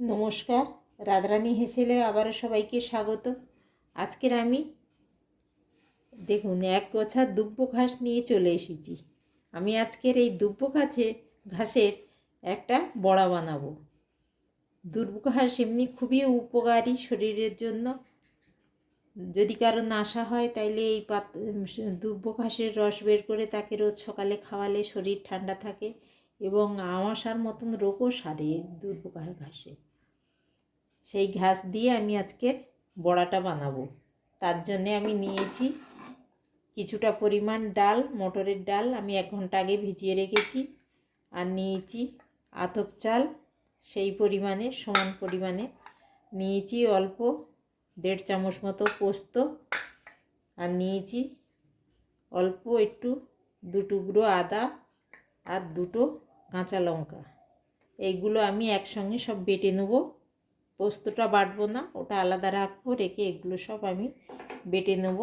নমস্কার, রাধারানী হেসেলে আবারও সবাইকে স্বাগত। আজকের আমি, দেখুন, এক গোছা দুব্বো ঘাস নিয়ে চলে এসেছি। আমি আজকের এই দুব্বো ঘাসে, ঘাসের একটা বড়া বানাবো। দুব্বো ঘাস এমনি খুবই উপকারী শরীরের জন্য। যদি কারও নাশা হয়, তাইলে এই পাত দুব্বো ঘাসের রস বের করে তাকে রোজ সকালে খাওয়ালে শরীর ঠান্ডা থাকে এবং আমাশার মতন রোগও সারে দুব্বো ঘাসে। সেই ঘাস দিয়ে আমি আজকের বড়াটা বানাবো। তার জন্যে আমি নিয়েছি কিছুটা পরিমাণ ডাল, মটরের ডাল। আমি এক ঘণ্টা আগে ভিজিয়ে রেখেছি আর নিয়েছি আতপ চাল। সেই পরিমাণে, সমান পরিমাণে নিয়েছি অল্প দেড় চামচ মতো পোস্ত আর নিয়েছি অল্প একটু দু টুকরো আদা আর দুটো কাঁচা লঙ্কা। এইগুলো আমি একসঙ্গে সব বেটে নেব। পোস্তটা বাটবো না, ওটা আলাদা রাখব, রেখে এগুলো সব আমি বেটে নেব।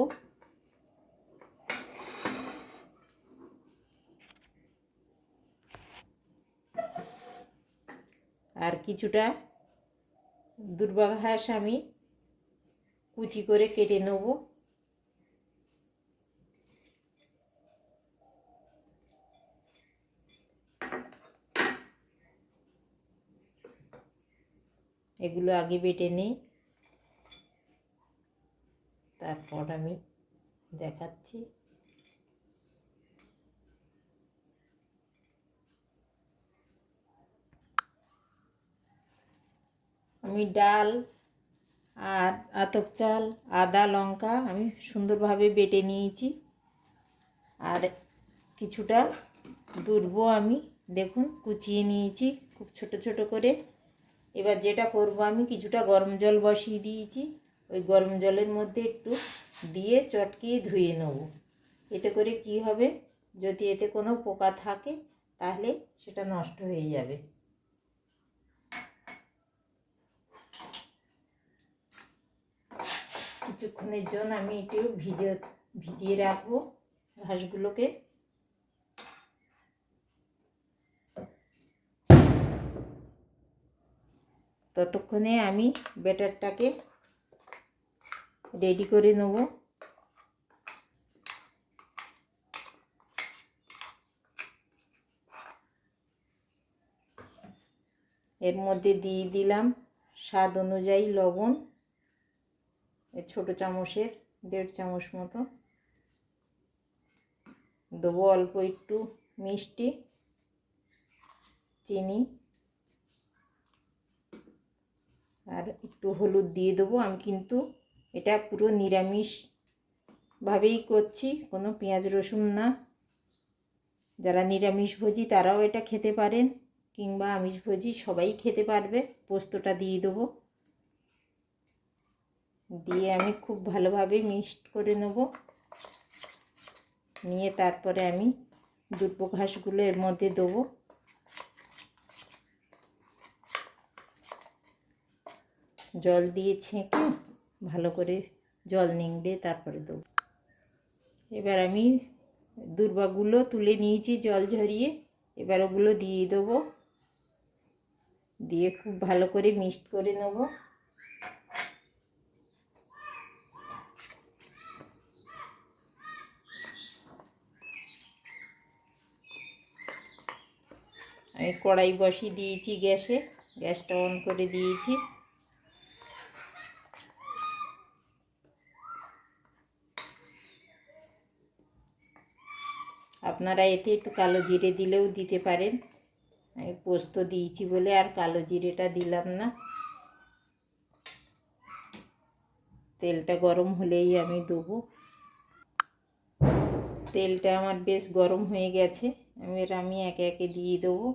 আর কিছুটা দুর্বাঘাস আমি কুচি করে কেটে নেব। এগুলো আগে বেটে নিই। তারপর আমি দেখাচ্ছি। আমি ডাল আর আতপ চাল, আদা, লঙ্কা আমি সুন্দরভাবে বেটে নিয়েছি। আর কিছুটা দুর্ব আমি দেখুন কুচিয়ে নিয়েছি খুব ছোট ছোট করে। এবার যেটা করব আমি, কিছুটা গরম জল বসিয়ে দিয়েছি। ওই গরম জলের মধ্যে একটু দিয়ে চটকিয়ে ধুয়ে নেব। এতে করে কি হবে, যদি এতে কোনো পোকা থাকে, তাহলে সেটা নষ্ট হয়ে যাবে। কিছুক্ষণের জন্য আমি একটু ভিজে, ভিজিয়ে রাখব ঘাসগুলোকে। ততক্ষণে আমি ব্যাটারটাকে রেডি করে নেব। এর মধ্যে দিয়ে দিলাম স্বাদ অনুযায়ী লবণ ছোট চামচের, দেড় চামচ মতো। দেবো অল্প একটু মিষ্টি, চিনি। আর একটু হলুদ দিয়ে দেবো। আমি কিন্তু এটা পুরো নিরামিষভাবেই করছি, কোনো পেঁয়াজ রসুন না। যারা নিরামিষভোজী তারাও এটা খেতে পারেন, কিংবা আমিষভোজী সবাই খেতে পারবে। পোস্তটা দিয়ে দেবো। দিয়ে আমি খুব ভালোভাবে মিক্সড করে নেব। নিয়ে তারপরে আমি দুটো ঘাসগুলো এর মধ্যে দেবো। জল দিয়ে ছেঁকে ভালো করে জল নিংড়ে তারপরে দেবো। এবার আমি দুর্বাগুলো তুলে নিয়েছি, জল ঝরিয়ে। এবার ওগুলো দিয়ে দেবো। দিয়ে খুব ভালো করে মিক্সড করে নেব। আমি কড়াই বসিয়ে দিয়েছি গ্যাসে। গ্যাসটা অন করে দিয়েছি। আপনারা এতে একটু কালো জিরে দিলেও দিতে পারেন। আমি পোস্ত দিয়েছি বলে আর কালো জিরেটা দিলাম না। তেলটা গরম হলেই আমি দেবো। তেলটা আমার বেশ গরম হয়ে গেছে। এবার আমি একে একে দিয়ে দেবো।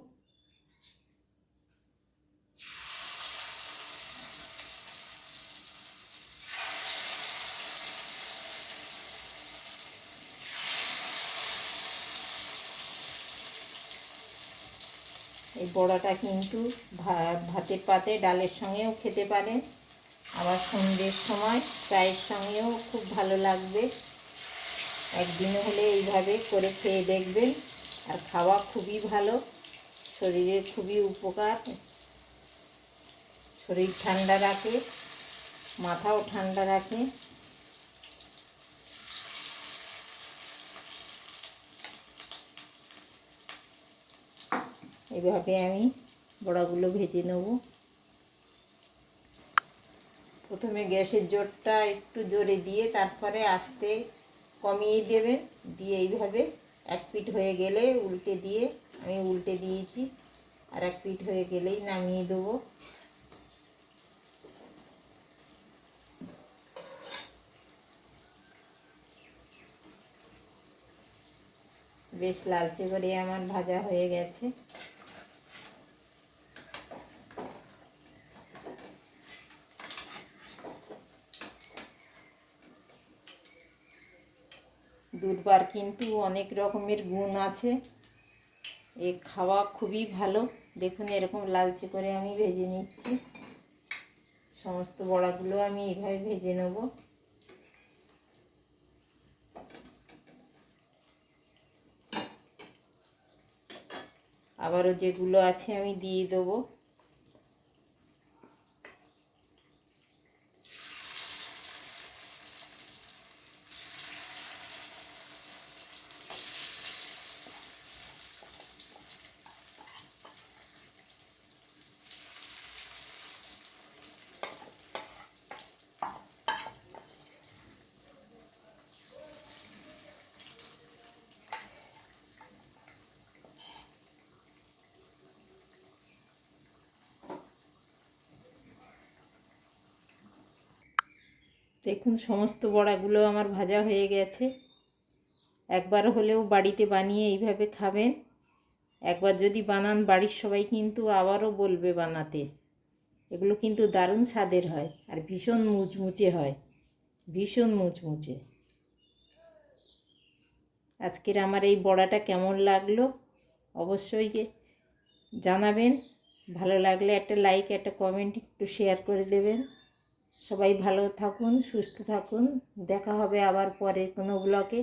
এই বড়াটা কিন্তু ভাতের পাতে, ডালের সঙ্গেও খেতে পারেন আবার সন্ধ্যের সময় চায়ের সঙ্গেও খুব ভালো লাগবে। একদিনে হলে এইভাবে করে খেয়ে দেখবেন। আর খাওয়া খুবই ভালো। শরীরের খুবই উপকার। শরীর ঠান্ডা রাখে, মাথাও ঠান্ডা রাখে। এভাবে আমি বড়াগুলো ভেজে নেব। প্রথমে গ্যাসের জোরটা একটু জোরে দিয়ে তারপরে আস্তে কমিয়ে দেবে। দিয়ে এইভাবে এক পিঠ হয়ে গেলে উল্টে দিয়ে আমি উল্টে দিয়েছি আর এক পিঠ হয়ে গেলেই নামিয়ে দেবো। বেশ লালচে করে আমার ভাজা হয়ে গেছে। দুর্বার কিন্তু অনেক রকমের গুণ আছে। এ খাওয়া খুবই ভালো। দেখুন এরকম লালচে করে আমি ভেজে নিচ্ছি। সমস্ত বড়াগুলো আমি এইভাবে ভেজে নেব। আবারও যেগুলো আছে আমি দিয়ে দেবো। দেখুন, সমস্ত বড়াগুলো আমার ভাজা হয়ে গেছে। একবার হলেও বাড়িতে বানিয়ে এইভাবে খাবেন। একবার যদি বানান, বাড়ির সবাই কিন্তু আবারও বলবে বানাতে। এগুলো কিন্তু দারুণ স্বাদের হয় আর ভীষণ মুচমুচে হয়। ভীষণ মুচমুচে। আজকের আমার এই বড়াটা কেমন লাগল? অবশ্যই জানাবেন। ভালো লাগলে একটা লাইক একটা কমেন্ট একটু শেয়ার করে দেবেন। সবাই ভালো থাকুন সুস্থ থাকুন। দেখা হবে আবার পরে কোনো ব্লগে